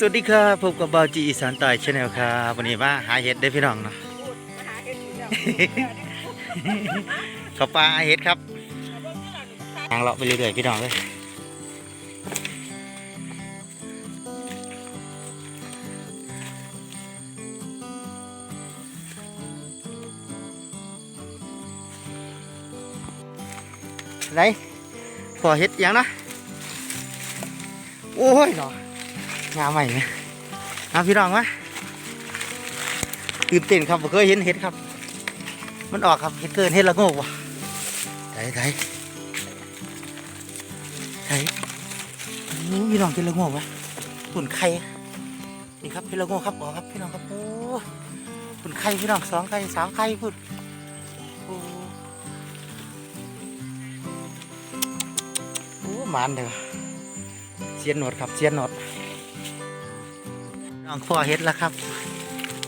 สวัสดีครับพบกับบาวจีอีสานใต้ชาแนลครับวันนี้มาหาเห็ดได้อพี่น้องเนาะ เขาปลาหาเห็ดครับทางเลาะไปเรื่อยๆพี่น้องเลยไหนพอเห็ดยังนะโอ้ยเนาะ งาใหม่ไหมงาพี่น้องวะตื่นเต้นครับเคยเห็นเห็ดครับ มันออกครับเห็ดเกินเห็ดละโงกวะไถไถไถโอ้พี่น้องเห็ดละโงกวะหุ่นไข่นี่ครับเห็ดละโงกครับออกครับพี่น้องครับโอ้หุ่นไข่พี่น้องสองไข่สามไข่พุ่นโอ้โอ้หมันเด้อเสียนหนวดครับเสียนหนวด น้องพ่อเห็ดแล้วครับ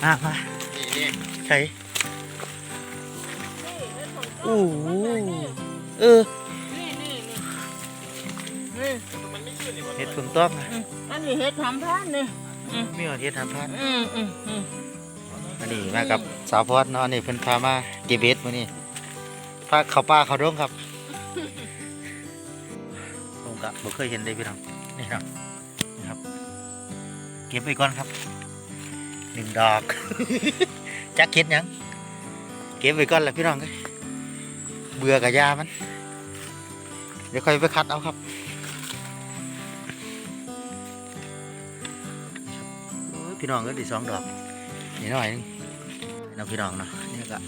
มามานี่นี่ใช่โอ้โหเออนี่นี่นี่นี่มันไม่ขึ้นนี่วะเห็ดผึ่งต้มนะอันนี้เห็ดทำพานนี่มีหอดเห็ดทำพันอืมอืมอืมอันนี้มากับสาวพอดเนาะนี่เพิ่นพามาเก็บเห็ดมื้อนี้พาเข้าป่าเข้าดงครับผมก็บ่เคยเห็นเลยพี่น้องนี่ครับนี่ครับ เก็บไว้ก่อนครับหนึ่งดอกจักเห็ดหยังเก็บไว้ก่อนแหละพี่น้องเอ้ยเบื่อกับยามัน เดี๋ยวค่อยไปคัดเอาครับโอ้ยพี่น้องก็ไดีสองดอกนี่หน่อยหนึงน้องพี่น้องเนาะนี่ก็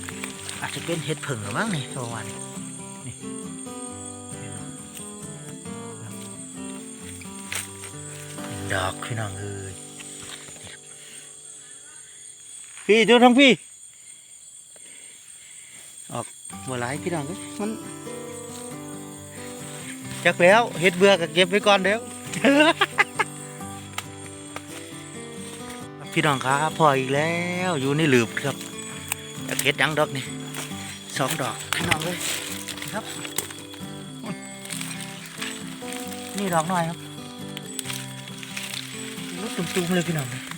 อาจจะเป็นเห็ดผึ่งหรือมั้งนี่ประมาณนี้นี่นี่เนาะดอกพี่น้องเอ้ย พี่ดูทั้งพี่ ออกบัวไหลายพี่น้องเอ้ยมันจักแล้วเห็ดเบื่อก็เก็บไว้ก่อนเดี๋ยวพี่น้องครับพออีกแล้วอยู่ในหลืบครับอยากเห็ดหยังดอกนี่สองดอกพี่น้องเลยครับ นี่ดอกหน่อยครับโอ้ตุ้มๆเลยพี่น้องเลย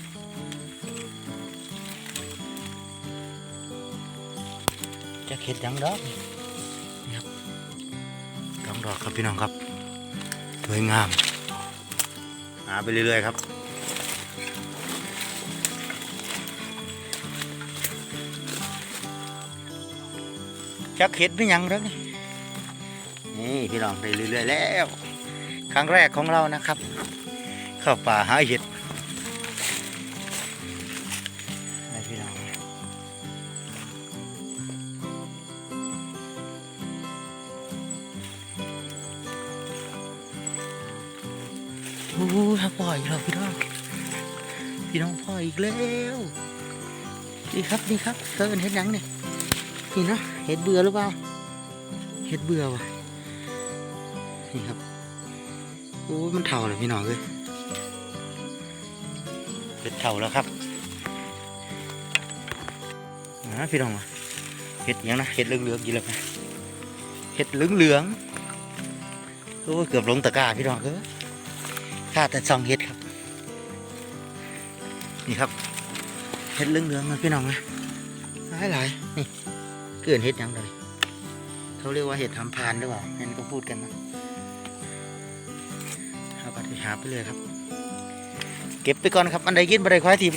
เห็ดยังดอกนี่นี่ครับสองดอกครับพี่น้องครับสวยงามหาไปเรื่อยๆครับจักเห็ดไม่ยังแล้วนี่นี่พี่น้องไปเรื่อยๆแล้ว ครั้งแรกของเรานะครับ เข้าป่าหาเห็ด อีกแล้วพี่น้อง พี่น้องพ่ออีกแล้วนี่ครับนี่ครับเกินเห็ดยังนี่นี่นะเห็ดเบื่อหรือเปล่าเห็ดเบื่อวะนี่ครับโอ้ยมันเท่าเลยพี่น้องเลยเป็นเท่าแล้วครับนะพี่น้องเห็ดยังนะเห็ดเหลืองๆกี่แล้วนะเห็ดเหลืองๆโอ้ยเกือบลงตะกร้าพี่น้องเอ้ย ข้าแต่ซองเห็ดครับ นี่ครับเห็ดเหลืองๆนะพี่น้องนะหลายๆนี่เกินเห็ดหยังเลยเขาเรียกว่าเห็ดทำพานหรือเปล่าเห็นก็พูดกันนะหาไปหาไปเลยครับ เก็บไปก่อนครับ อันใดกินบันไดควายทีม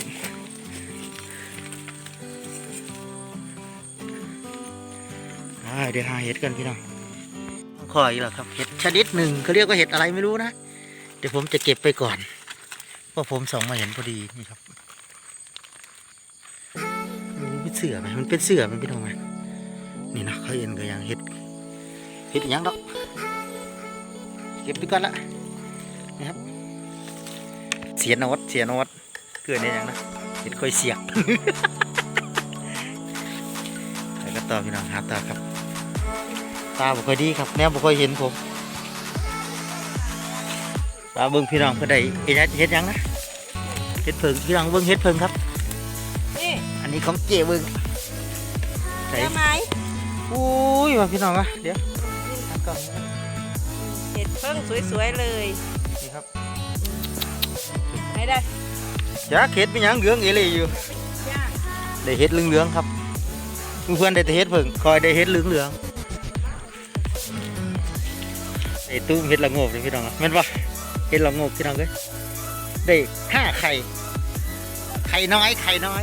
อ่าเดี๋ยวหาเห็ดกันพี่น้องขออีกแล้วครับ เห็ดชนิดหนึ่งเขาเรียกว่าเห็ดอะไรไม่รู้นะเดี๋ยวผมจะเก็บไปก่อนเพราะผมส่องมาเห็นพอดีนี่ครับมันเป็นเสือไหมมันเป็นเสือมันพี่น้องไหมนี่นะเขาเอ็นก็ยังเห็ดเห็ดยังดอกเก็บไปก่อนละนะครับเสียนวดเสียนวดเกิดได้ยังนะเห็ดค่อยเสียกแล้วก็ต่อพี่น้องหาต่อครับ ตาบ่ค่อยดีครับแนวบ่ค่อยเห็นผม ตาเบิ่งพี่น้องเพื่อใดเอ็ดหยังเห็ดหยังนะเห็ดเพิงพี่น้องเบิ่งเห็ดเพิงครับ นี่อันนี้ของเจเบิ่งใส่ใช่ไหมอุ้ยมาพี่น้องมาเดี๋ยวทำก่อนเห็ดเพิ่งสวยๆเลยนี่ครับให้ได้อยากเห็ดเป็นหยังเหลืองเอเลยอยู่ย่างได้เห็ดเหลืองๆครับเพื่อนได้แต่เห็ดเพิ่งคอยได้เห็ดเหลืองๆไอ้ตุ้มเห็ดละโงกเลยพี่น้องแม่นปะ เห็ดละโงกพี่น้องเอ้ยได้ห้าไข่ไข่น้อยไข่น้อย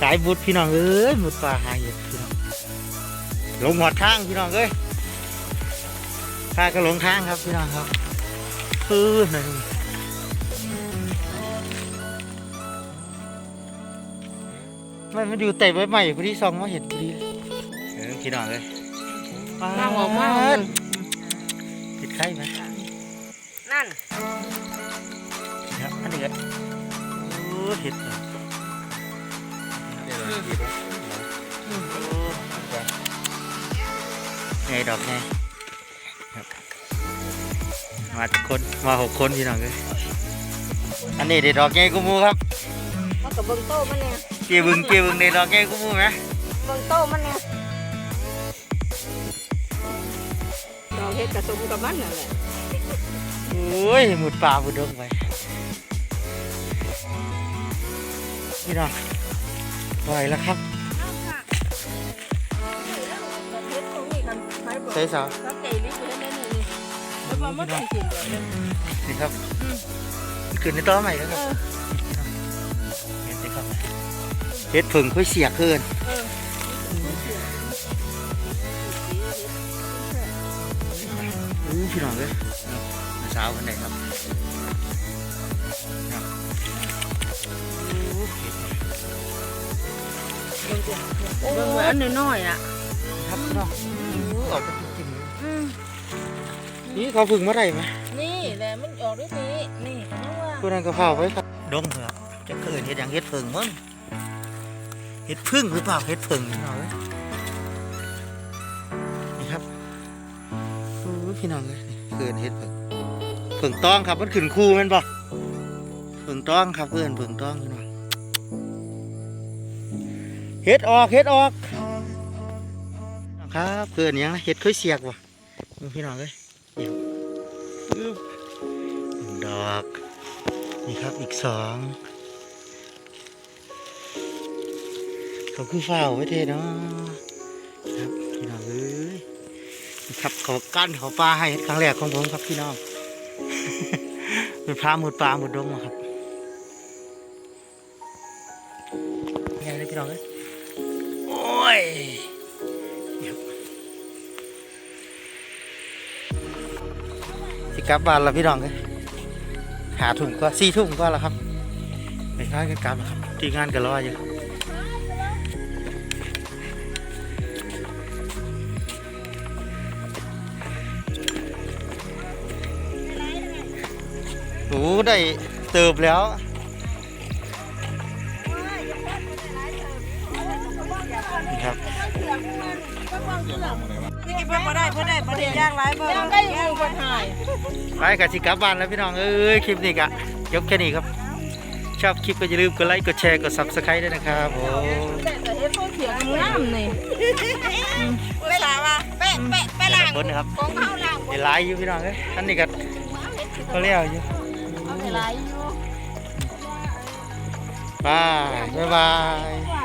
สายบุดพี่น้องเอ้ยบุดปลาหาเห็ดพี่น้องลงหอดทางพี่น้องเอ้ยพาก็หลงทางครับพี่น้องครับพื้นหน่อยหนึ่งมันมันอยู่แต่ใบใหม่พอดีซองมาเห็นพอดี พี่น้องเลยนั่งออกมาติดไข่ไหมนั่นครับอันนี้ก็โอ้เห็ดเลยโอ้ไงดอกไงครับมาทุกคนมาหกคนพี่น้องเลยอันนี้เด็ดดอกไงกูมูครับมันกับเบิ้งโต้มันเนี่ยเกี่ยบึงเกี่ยบึงเด็ดดอกไงกูมูไหมเบิ้งโต้มันเนี่ย เฮ็ดกระสมกับมันนั่นแหละโอ้ยหมุดป่าหมุดดงไปพี่น้องไหวแล้วครับใส่สาวสังเกตลิบเห็นได้นี่นี่แล้วมันไม่ต้องกินแบนี่ครับขึ้นในต้อใหม่แล้วครับเห็นไหมครับเห็ดผึ่งค่อยเสียเกิน พี่น้องเลยมาสาวคนไหนครับครับอู้เห็ดเบิ้งเหมือนน้อยๆอะครับพี่น้องอู้ออกมาจริงๆเลยอืมนี่เขาพึ่งเมื่อไหร่ไหมนี่แหละมันออกด้วยนี้นี่นึกว่าตัวนั้นก็เผาไว้ครับดงเหรอจะเกิดเห็ดอย่างเห็ดผึ่งมั้งเห็ดพึ่งหรือเปล่าเห็ดผึ่งพี่น้องเอ้ย พี่น้องเลยเกิดเห็ดผึ่งผึ่งต้องครับมันขึ้นคูแมันปะผึ่งต้องครับเพื่อนผึ่งต้องพี่น้องเห็ดออกเห็ดออกครับเกิดอนย่างเห็ดค่อยเสียกว่ะพี่น้องเลยเดี๋ยวอึ๊บหนึ่งดอกนี่ครับอีกสองเขาคือฝ้าวไว้เทเนาะครับ ครับเขากั้นเขาปลาให้ครั้งแรกของผมครับพี่น้องเป็นพาหมดปลาหมดดงมาครับยังไงเลยพี่น้องเอ้ยโอ้ยนี่ครับสิกลับบ้านแล้วพี่น้องเอ้ยหาถุงก็สี่ถุงก็แล้วครับไม่ค่ากันกลับครับ ที่งานก็รออยู่ โอ้ได้เติบแล้วนี่ครับนี่กินเพิ่มมาได้เพิ่มได้ประเดี๋ยย่างไรเพิ่มย่างได้ยังอยู่บนหายไปกับสิกลับบ้านแล้วพี่น้องเอ้ยคลิปนี้กะยกแค่นี้ครับ ชอบคลิปก็อย่าลืมกดไลค์กดแชร์กด subscribe ด้วยนะครับผมแต่เฮ็ดเขาเขียงงามนี่เวลาว่าเป๊ะเป๊ะเป๊ะละล่างของเข้าล่างเดี๋ยวไลฟ์อยู่พี่น้องเอ้ยท่านนี้ก็ก็เลี้ยวอยู่ เอาเวลาอยู่ บาย บ๊ายบาย